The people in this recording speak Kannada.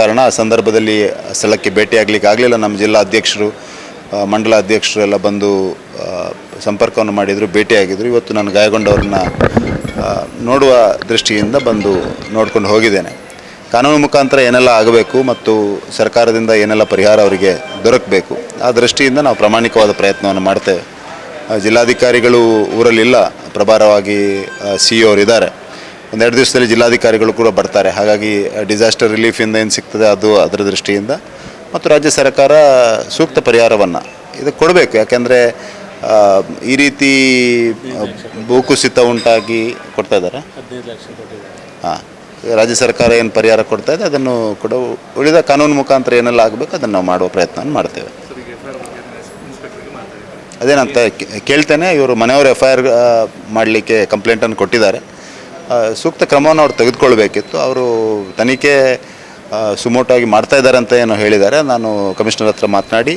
ಕಾರಣ ಆ ಸಂದರ್ಭದಲ್ಲಿ ಸ್ಥಳಕ್ಕೆ ಭೇಟಿಯಾಗಲಿಕ್ಕೆ ಆಗಲಿಲ್ಲ. ನಮ್ಮ ಜಿಲ್ಲಾ ಅಧ್ಯಕ್ಷರು ಮಂಡಲ ಅಧ್ಯಕ್ಷರು ಎಲ್ಲ ಬಂದು ಸಂಪರ್ಕವನ್ನು ಮಾಡಿದರು ಭೇಟಿಯಾಗಿದ್ದರು ಇವತ್ತು ನಾನು ಗಾಯಗೊಂಡವ್ರನ್ನ ನೋಡುವ ದೃಷ್ಟಿಯಿಂದ ಬಂದು ನೋಡ್ಕೊಂಡು ಹೋಗಿದ್ದೇನೆ. ಕಾನೂನು ಮುಖಾಂತರ ಏನೆಲ್ಲ ಆಗಬೇಕು ಮತ್ತು ಸರ್ಕಾರದಿಂದ ಏನೆಲ್ಲ ಪರಿಹಾರ ಅವರಿಗೆ ದೊರಕಬೇಕು, ಆ ದೃಷ್ಟಿಯಿಂದ ನಾವು ಪ್ರಾಮಾಣಿಕವಾದ ಪ್ರಯತ್ನವನ್ನು ಮಾಡ್ತೇವೆ. ಜಿಲ್ಲಾಧಿಕಾರಿಗಳು ಊರಲ್ಲಿಲ್ಲ. ಪ್ರಭಾರವಾಗಿ ಸಿ ಇ ಇದ್ದಾರೆ ಒಂದೆರಡು ದಿವಸದಲ್ಲಿ ಜಿಲ್ಲಾಧಿಕಾರಿಗಳು ಕೂಡ ಬರ್ತಾರೆ. ಹಾಗಾಗಿ ಡಿಸಾಸ್ಟರ್ ರಿಲೀಫಿಂದ ಏನು ಸಿಗ್ತದೆ ಅದು ಅದರ ದೃಷ್ಟಿಯಿಂದ. ಮತ್ತು ರಾಜ್ಯ ಸರ್ಕಾರ ಸೂಕ್ತ ಪರಿಹಾರವನ್ನು ಇದು ಕೊಡಬೇಕು. ಯಾಕೆಂದರೆ ಈ ರೀತಿ ಭೂಕುಸಿತ ಉಂಟಾಗಿ ಕೊಡ್ತಾ ಇದ್ದಾರೆ. ಹಾಂ ರಾಜ್ಯ ಸರ್ಕಾರ ಏನು ಪರಿಹಾರ ಕೊಡ್ತಾ ಇದೆ ಅದನ್ನು ಕೂಡ ಉಳಿದ ಕಾನೂನು ಮುಖಾಂತರ ಏನೆಲ್ಲ ಆಗಬೇಕು ಅದನ್ನು ನಾವು ಮಾಡುವ ಪ್ರಯತ್ನ ಮಾಡ್ತೇವೆ. ಅದೇನಂತ ಕೇಳ್ತೇನೆ ಇವರು ಮನೆಯವರು ಎಫ್ ಐ ಆರ್ ಮಾಡಲಿಕ್ಕೆ ಕಂಪ್ಲೇಂಟನ್ನು ಕೊಟ್ಟಿದ್ದಾರೆ. ಸೂಕ್ತ ಕ್ರಮವನ್ನು ಅವ್ರು ತೆಗೆದುಕೊಳ್ಬೇಕಿತ್ತು. ಅವರು ತನಿಖೆ ಸುಮೋಟಾಗಿ ಮಾಡ್ತಾ ಇದ್ದಾರೆ ಅಂತ ಏನೋ ಹೇಳಿದ್ದಾರೆ. ನಾನು ಕಮಿಷನರ್ ಹತ್ರ ಮಾತನಾಡಿ